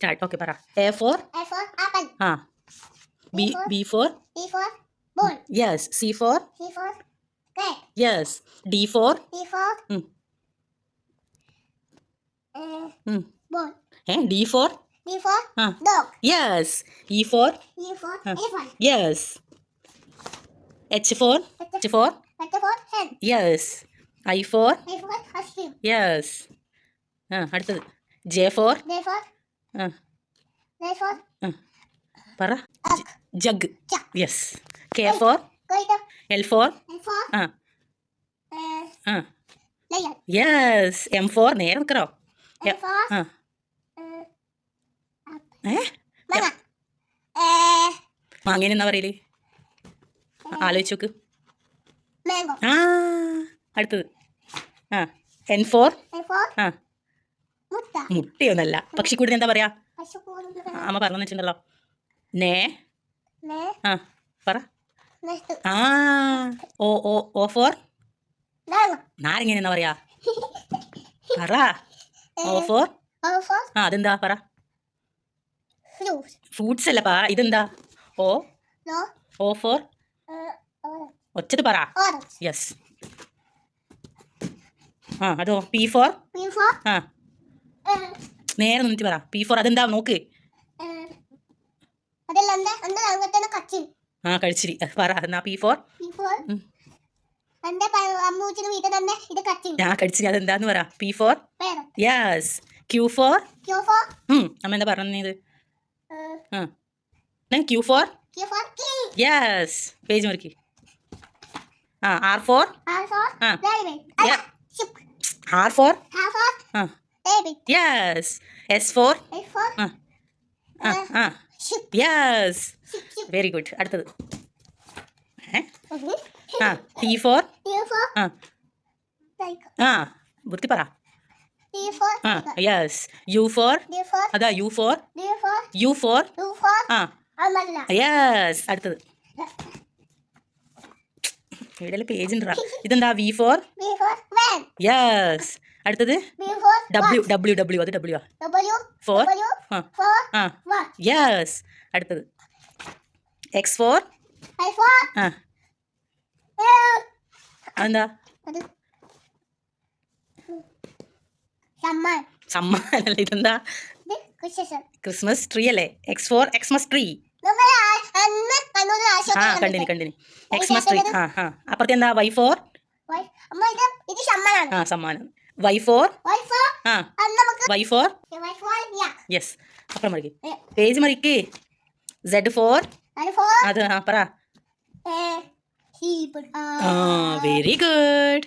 Start okay പറ. A for apple. ആ. B B for. Yes C for. Yes D for. ഏ D for. Yes E for. Yes H for H for. Yes I for. Yes ആ അടുത്തത്. J for പറ. Jug. Yes K for L for ആ. Uh, ആ. Yes M for നേരെ നിൽക്കറോ ആ. Uh, ഏ. Uh, മാങ്ങേനെ എന്നാ പറയൽ? ആലോചിച്ച് നോക്ക്. ആ. അടുത്തത്. ആ. എൻ ഫോർ ആ. മുട്ടയൊന്നല്ല. പക്ഷിക്കൂടിന് എന്താ പറയാ അമ്മ പറഞ്ഞു വെച്ചിട്ടുണ്ടല്ലോ നേ. ആ പറ. ആ ഓ ഓ ഓ ഫോർ. നാരങ്ങ എന്താ എന്നാ പറയാ? പറ. O for. ആ അതെന്താ? പറ. Fruit fruits. അല്ല പറ. ഇതെന്താ? ഓ. ഓ ഫോർ. ഒച്ചത് പറ. യെസ്. ആ അതോ പി ഫോർ? ആ. നേരെ നിന്നിട്ട് പറ. പി ഫോർ അതെന്താ? നോക്ക്. ആ കഴിച്ചിരി. പറ. എന്നാ പി ഫോർ ഞാൻ കഴിച്ചിരി. അതെന്താന്ന് പറ. P for yes Q for അമ്മ എന്താ പറഞ്ഞത്? ക്യൂ ഫോർ യെസ് പേജ് മുറുക്കി. ആ for R for R for ആ. ഫോർ എസ് ഫോർ ആ. ആ ആ. യെസ് വെരി ഗുഡ് അടുത്തത്. ഏ? ആ. ടി ഫോർ ആ. ആ. വൃത്തി പറ. ആ. യെസ് യു ഫോർ അതാ യു ഫോർ യു ഫോർ ആ. യെസ് അടുത്തത്. ഇവിടെ പേജ് ഉണ്ടാ ഇതെന്താ വി ഫോർ യെസ് അടുത്തത്? ഡബ്ല്യു ഡബ്ല്യു ഡബ്ല്യു അത് ഡബ്ല്യു ഫോർ ആ. യെസ് അടുത്തത്. എക്സ് ഫോർ ആ. എന്താ സമ്മാൻ സമ്മാനല്ല. ഇതെന്താ? ക്രിസ്മസ്. ട്രീ അല്ലേ? എക്സ് ഫോർ എക്സ്മസ് ട്രീ ആ കണ്ടിനി കണ്ടിനി. എക്സ്മസ് ട്രീ ആ ആ. അപ്പുറത്തെ എന്താ? വൈ ഫോർ ആ സമ്മാനം വൈ ഫോർ ആ. വൈ ഫോർ യെസ് അപ്പുറം മറിക്ക്. പേജ് മറിക്ക്. സെഡ് ഫോർ അത് ആ പറ. Very good